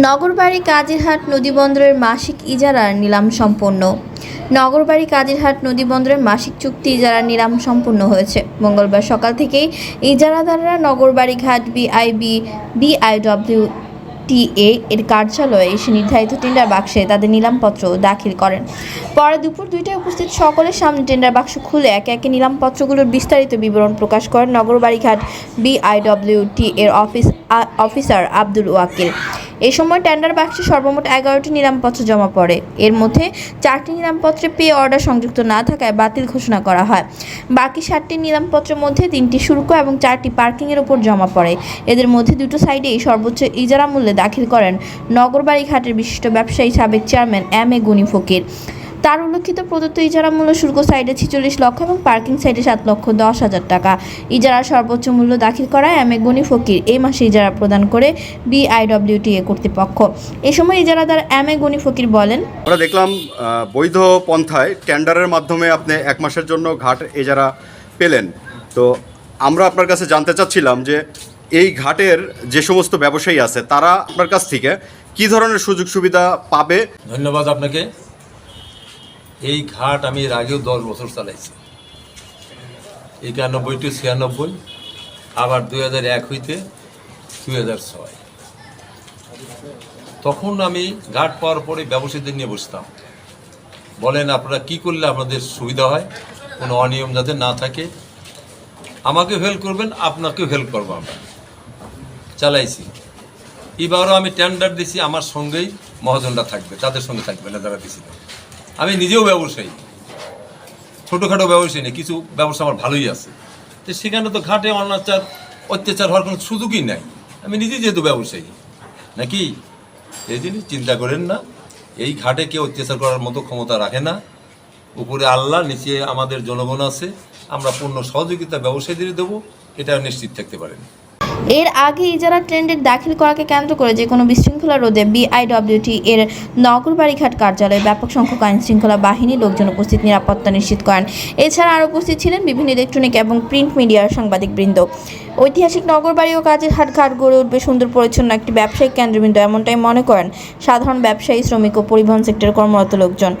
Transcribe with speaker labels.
Speaker 1: নগরবাড়ি কাজিরহাট নদীবন্দরের মাসিক ইজারার নিলাম সম্পন্ন। নগরবাড়ি কাজিরহাট নদীবন্দরের মাসিক চুক্তি ইজারার নিলাম সম্পন্ন হয়েছে। মঙ্গলবার সকাল থেকেই ইজারাদাররা নগরবাড়ি ঘাট বিআইবি, বিআইডব্লিউ টিএ এর কার্যালয়ে এসে নির্ধারিত টেন্ডার বাক্সে তাদের নিলামপত্র দাখিল করেন। পরে দুপুর দুইটায় উপস্থিত সকলের সামনে টেন্ডার বাক্স খুলে একে একে নিলামপত্রগুলোর বিস্তারিত বিবরণ প্রকাশ করেন নগরবাড়িঘাট বিআইডব্লিউটি এর অফিস অফিসার আব্দুল ওয়াকিল। এ সময় টেন্ডার বাক্সে সর্বমোট এগারোটি নিলামপত্র জমা পড়ে। এর মধ্যে চারটি নিলামপত্রে পে অর্ডার সংযুক্ত না থাকায় বাতিল ঘোষণা করা হয়। বাকি সাতটি নিলামপত্রের মধ্যে তিনটি শুল্ক এবং চারটি পার্কিংয়ের ওপর জমা পড়ে। এদের মধ্যে দুটো সাইডেই সর্বোচ্চ ইজারা মূল্যে দাখিল করেন নগরবাড়ি ঘাটের বিশিষ্ট ব্যবসায়ী সাবেক চেয়ারম্যান এম এ গুনি ফকির। তার উল্লেখিত প্রদত্ত ইজারা মূল্য শুল্ক সাইডে ছেচল্লিশ লক্ষ এবং পার্কিং সাইডে সাত লক্ষ দশ হাজার টাকা। ইজারার সর্বোচ্চ মূল্য দাখিল করায় এম এ গনি ফকির এই মাসে ইজারা প্রদান করে বিআইডব্লিউটিএ কর্তৃপক্ষ। এ সময় ইজারাদার এম এ গনি ফকির বলেন
Speaker 2: আমরা দেখলাম বৈধ পন্থায় টেন্ডারের মাধ্যমে আপনি এক মাসের জন্য ঘাট এজারা পেলেন। তো আমরা আপনার কাছে জানতে চাচ্ছিলাম যে এই ঘাটের যে সমস্ত ব্যবসায়ী আছে তারা আপনার কাছ থেকে কি ধরনের সুযোগ সুবিধা পাবে?
Speaker 3: ধন্যবাদ আপনাকে। এই ঘাট আমি এর আগেও দশ বছর চালাইছি। একানব্বই টু ছিয়ানব্বই, আবার দুই হাজার এক হইতে দুই হাজার ছয়। তখন আমি ঘাট পাওয়ার পরে ব্যবসায়ীদের নিয়ে বসতাম। বলেন, আপনারা কি করলে আপনাদের সুবিধা হয়? কোনো অনিয়ম যাতে না থাকে? আমাকে হেল্প করবেন, আপনাকেও হেল্প করব আমরা। চালাইছি। এবারও আমি টেন্ডার দিছি, আমার সঙ্গেই মহাজনরা থাকবে, তাদের সঙ্গে থাকবে না যারা দিছিল। আমি নিজেও ব্যবসায়ী। ছোটোখাটো ব্যবসায়ী নেই, কিছু ব্যবসা আমার ভালোই আছে। তো সেখানে তো ঘাটে অনাচার, অত্যাচার হওয়ার কোনো সুযোগই নাই। আমি নিজেই যেহেতু ব্যবসায়ী, নাকি? এই জিনিস চিন্তা করেন না, এই ঘাটে কেউ অত্যাচার করার মতো ক্ষমতা রাখে না। উপরে আল্লাহ, নিচে আমাদের জনগণ আছে, আমরা পূর্ণ সহযোগিতা ব্যবসায়ীদের দেবো এটা নিশ্চিত থাকতে পারেন।
Speaker 1: এর আগে ইজারা ট্রেন্ডের দাখিল করাকে কেন্দ্র করে যে কোনো বিশৃঙ্খলা রোধে বিআইডব্লিউটি এর নগরবাড়িঘাট কার্যালয়ে ব্যাপক সংখ্যক আইন শৃঙ্খলা বাহিনী লোকজন উপস্থিত নিরাপত্তা নিশ্চিত করেন। এছাড়া আরও উপস্থিত ছিলেন বিভিন্ন ইলেকট্রনিক এবং প্রিন্ট মিডিয়ার সাংবাদিকবৃন্দ। ঐতিহাসিক নগরবাড়ি ও কাজের হাট ঘাট গড়ে উঠবে সুন্দর পরিচ্ছন্ন একটি ব্যবসায়িক কেন্দ্রবিন্দু, এমনটাই মনে করেন সাধারণ ব্যবসায়ী, শ্রমিক ও পরিবহন সেক্টরে কর্মরত লোকজন।